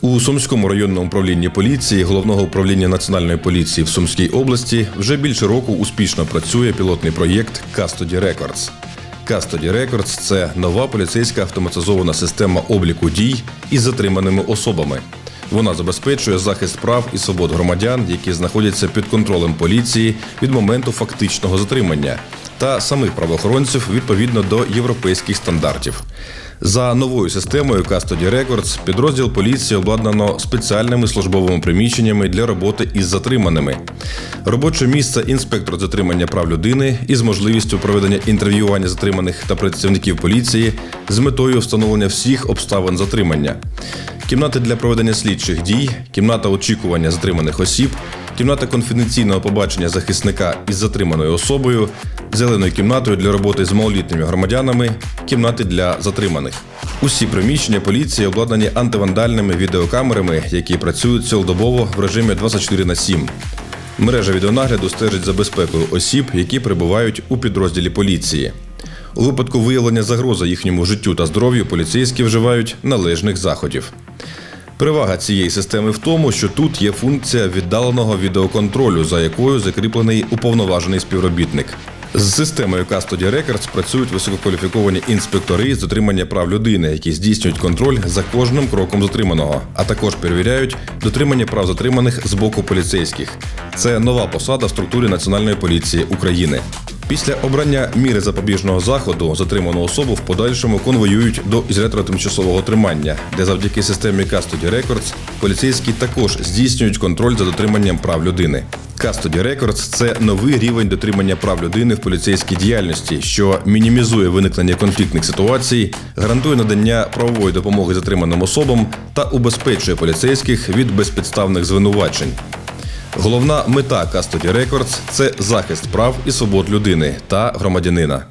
У Сумському районному управлінні поліції головного управління національної поліції в Сумській області вже більше року успішно працює пілотний проєкт Custody Records. Custody Records – це нова поліцейська автоматизована система обліку дій із затриманими особами. Вона забезпечує захист прав і свобод громадян, які знаходяться під контролем поліції від моменту фактичного затримання, та самих правоохоронців відповідно до європейських стандартів. За новою системою Custody Records підрозділ поліції обладнано спеціальними службовими приміщеннями для роботи із затриманими. Робоче місце інспектор затримання прав людини із можливістю проведення інтерв'ювання затриманих та працівників поліції з метою встановлення всіх обставин затримання. Кімнати для проведення слідчих дій, кімната очікування затриманих осіб, кімната конфіденційного побачення захисника із затриманою особою, зеленою кімнатою для роботи з малолітніми громадянами, кімнати для затриманих. Усі приміщення поліції обладнані антивандальними відеокамерами, які працюють цілодобово в режимі 24 на 7. Мережа відеонагляду стежить за безпекою осіб, які перебувають у підрозділі поліції. У випадку виявлення загрози їхньому життю та здоров'ю поліцейські вживають належних заходів. Перевага цієї системи в тому, що тут є функція віддаленого відеоконтролю, за якою закріплений уповноважений співробітник. З системою Custody Records працюють висококваліфіковані інспектори з дотримання прав людини, які здійснюють контроль за кожним кроком затриманого, а також перевіряють дотримання прав затриманих з боку поліцейських. Це нова посада в структурі Національної поліції України. Після обрання міри запобіжного заходу затриману особу в подальшому конвоюють до ізолятора тимчасового тримання, де завдяки системі Custody Records поліцейські також здійснюють контроль за дотриманням прав людини. Custody Records – це новий рівень дотримання прав людини в поліцейській діяльності, що мінімізує виникнення конфліктних ситуацій, гарантує надання правової допомоги затриманим особам та убезпечує поліцейських від безпідставних звинувачень. Головна мета Custody Records – це захист прав і свобод людини та громадянина.